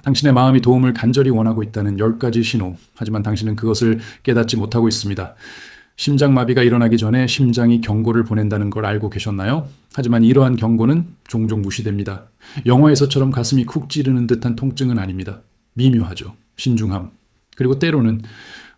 당신의 마음이 도움을 간절히 원하고 있다는 열 가지 신호. 하지만 당신은 그것을 깨닫지 못하고 있습니다. 심장마비가 일어나기 전에 심장이 경고를 보낸다는 걸 알고 계셨나요? 하지만 이러한 경고는 종종 무시됩니다. 영화에서처럼 가슴이 쿡 찌르는 듯한 통증은 아닙니다. 미묘하죠. 신중함. 그리고 때로는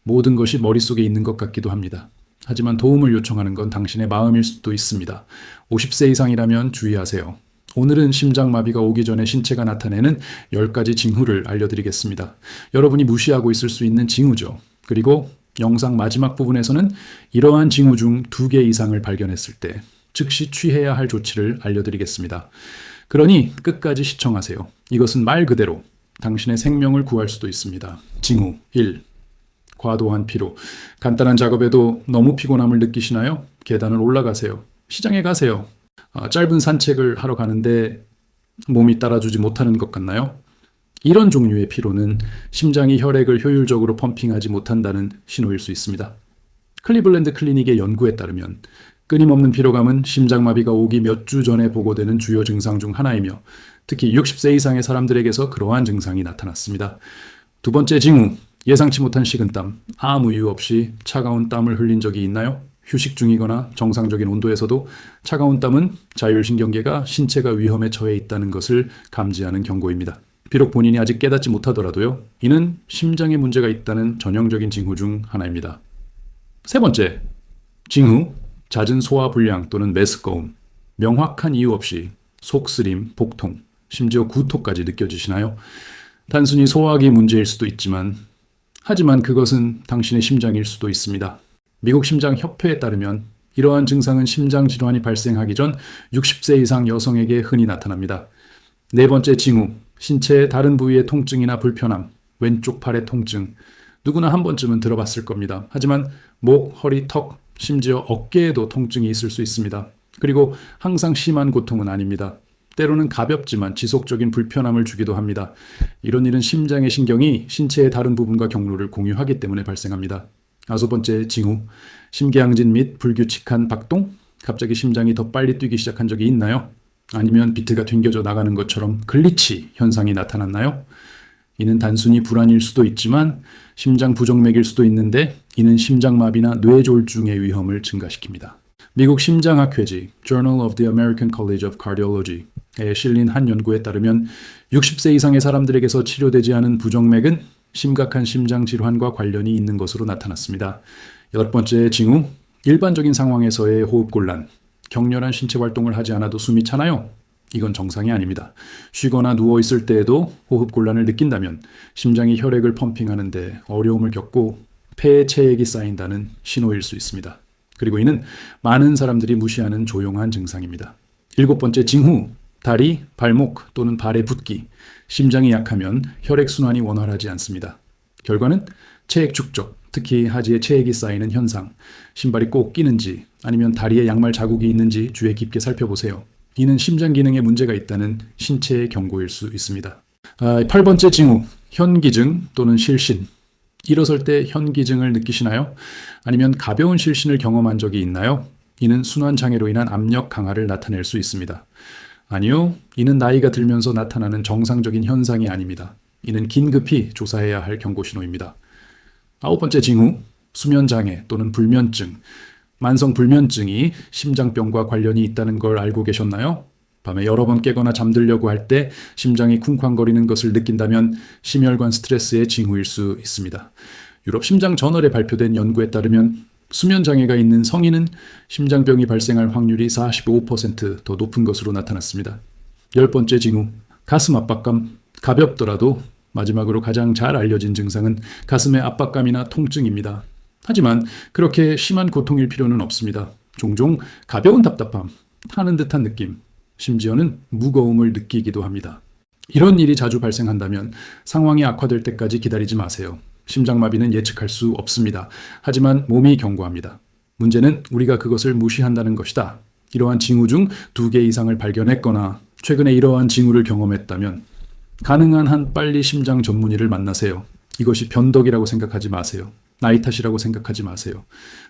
모든 것이 머릿속에 있는 것 같기도 합니다. 하지만 도움을 요청하는 건 당신의 마음일 수도 있습니다. 50세 이상이라면 주의하세요. 오늘은 심장마비가 오기 전에 신체가 나타내는 10가지 징후를 알려드리겠습니다. 여러분이 무시하고 있을 수 있는 징후죠. 그리고 영상 마지막 부분에서는 이러한 징후 중 두 개 이상을 발견했을 때 즉시 취해야 할 조치를 알려드리겠습니다. 그러니 끝까지 시청하세요. 이것은 말 그대로 당신의 생명을 구할 수도 있습니다. 징후 1. 과도한 피로. 간단한 작업에도 너무 피곤함을 느끼시나요? 계단을 올라가세요. 시장에 가세요. 아, 짧은 산책을 하러 가는데 몸이 따라주지 못하는 것 같나요? 이런 종류의 피로는 심장이 혈액을 효율적으로 펌핑하지 못한다는 신호일 수 있습니다. 클리블랜드 클리닉의 연구에 따르면 끊임없는 피로감은 심장마비가 오기 몇 주 전에 보고되는 주요 증상 중 하나이며 특히 60세 이상의 사람들에게서 그러한 증상이 나타났습니다. 두 번째 징후, 예상치 못한 식은땀, 아무 이유 없이 차가운 땀을 흘린 적이 있나요? 휴식 중이거나 정상적인 온도에서도 차가운 땀은 자율신경계가 신체가 위험에 처해 있다는 것을 감지하는 경고입니다. 비록 본인이 아직 깨닫지 못하더라도요, 이는 심장에 문제가 있다는 전형적인 징후 중 하나입니다. 세 번째, 징후, 잦은 소화 불량 또는 메스꺼움, 명확한 이유 없이 속쓰림, 복통, 심지어 구토까지 느껴지시나요? 단순히 소화기 문제일 수도 있지만, 하지만 그것은 당신의 심장일 수도 있습니다. 미국 심장 협회에 따르면 이러한 증상은 심장 질환이 발생하기 전 60세 이상 여성에게 흔히 나타납니다. 네 번째 징후, 신체의 다른 부위의 통증이나 불편함, 왼쪽 팔의 통증. 누구나 한 번쯤은 들어봤을 겁니다. 하지만 목, 허리, 턱, 심지어 어깨에도 통증이 있을 수 있습니다. 그리고 항상 심한 고통은 아닙니다. 때로는 가볍지만 지속적인 불편함을 주기도 합니다. 이런 일은 심장의 신경이 신체의 다른 부분과 경로를 공유하기 때문에 발생합니다. 아홉 번째 징후, 심계항진 및 불규칙한 박동? 갑자기 심장이 더 빨리 뛰기 시작한 적이 있나요? 아니면 비트가 튕겨져 나가는 것처럼 글리치 현상이 나타났나요? 이는 단순히 불안일 수도 있지만 심장 부정맥일 수도 있는데 이는 심장마비나 뇌졸중의 위험을 증가시킵니다. 미국 심장학회지 Journal of the American College of Cardiology에 실린 한 연구에 따르면 60세 이상의 사람들에게서 치료되지 않은 부정맥은 심각한 심장 질환과 관련이 있는 것으로 나타났습니다. 여덟 번째 징후, 일반적인 상황에서의 호흡 곤란, 격렬한 신체 활동을 하지 않아도 숨이 차나요? 이건 정상이 아닙니다. 쉬거나 누워 있을 때에도 호흡 곤란을 느낀다면 심장이 혈액을 펌핑하는데 어려움을 겪고 폐에 체액이 쌓인다는 신호일 수 있습니다. 그리고 이는 많은 사람들이 무시하는 조용한 증상입니다. 일곱 번째 징후, 다리, 발목 또는 발에 붓기, 심장이 약하면 혈액 순환이 원활하지 않습니다. 결과는 체액 축적, 특히 하지에 체액이 쌓이는 현상, 신발이 꼭 끼는지 아니면 다리에 양말 자국이 있는지 주의 깊게 살펴보세요. 이는 심장 기능에 문제가 있다는 신체의 경고일 수 있습니다. 아, 8번째 징후, 현기증 또는 실신. 일어설 때 현기증을 느끼시나요? 아니면 가벼운 실신을 경험한 적이 있나요? 이는 순환 장애로 인한 압력 강화를 나타낼 수 있습니다. 아니요, 이는 나이가 들면서 나타나는 정상적인 현상이 아닙니다. 이는 긴급히 조사해야 할 경고 신호입니다. 아홉 번째 징후, 수면 장애 또는 불면증. 만성 불면증이 심장병과 관련이 있다는 걸 알고 계셨나요? 밤에 여러 번 깨거나 잠들려고 할 때 심장이 쿵쾅거리는 것을 느낀다면 심혈관 스트레스의 징후일 수 있습니다. 유럽 심장 저널에 발표된 연구에 따르면 수면 장애가 있는 성인은 심장병이 발생할 확률이 45%더 높은 것으로 나타났습니다. 열 번째 징후, 가슴 압박감. 가볍더라도 마지막으로 가장 잘 알려진 증상은 가슴의 압박감이나 통증입니다. 하지만 그렇게 심한 고통일 필요는 없습니다. 종종 가벼운 답답함, 타는 듯한 느낌, 심지어는 무거움을 느끼기도 합니다. 이런 일이 자주 발생한다면 상황이 악화될 때까지 기다리지 마세요. 심장마비는 예측할 수 없습니다. 하지만 몸이 경고합니다. 문제는 우리가 그것을 무시한다는 것이다. 이러한 징후 중 두 개 이상을 발견했거나 최근에 이러한 징후를 경험했다면 가능한 한 빨리 심장 전문의를 만나세요. 이것이 변덕이라고 생각하지 마세요. 나이 탓이라고 생각하지 마세요.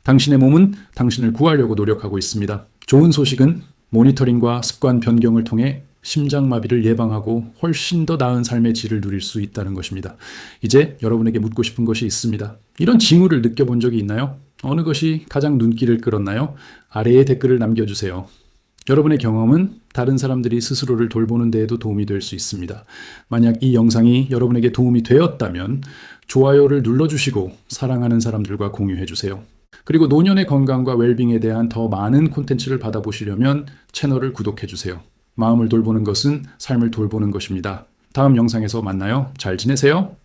당신의 몸은 당신을 구하려고 노력하고 있습니다. 좋은 소식은 모니터링과 습관 변경을 통해 심장마비를 예방하고 훨씬 더 나은 삶의 질을 누릴 수 있다는 것입니다. 이제 여러분에게 묻고 싶은 것이 있습니다. 이런 징후를 느껴본 적이 있나요? 어느 것이 가장 눈길을 끌었나요? 아래에 댓글을 남겨주세요. 여러분의 경험은 다른 사람들이 스스로를 돌보는 데에도 도움이 될 수 있습니다. 만약 이 영상이 여러분에게 도움이 되었다면 좋아요를 눌러주시고 사랑하는 사람들과 공유해주세요. 그리고 노년의 건강과 웰빙에 대한 더 많은 콘텐츠를 받아보시려면 채널을 구독해주세요. 마음을 돌보는 것은 삶을 돌보는 것입니다. 다음 영상에서 만나요. 잘 지내세요.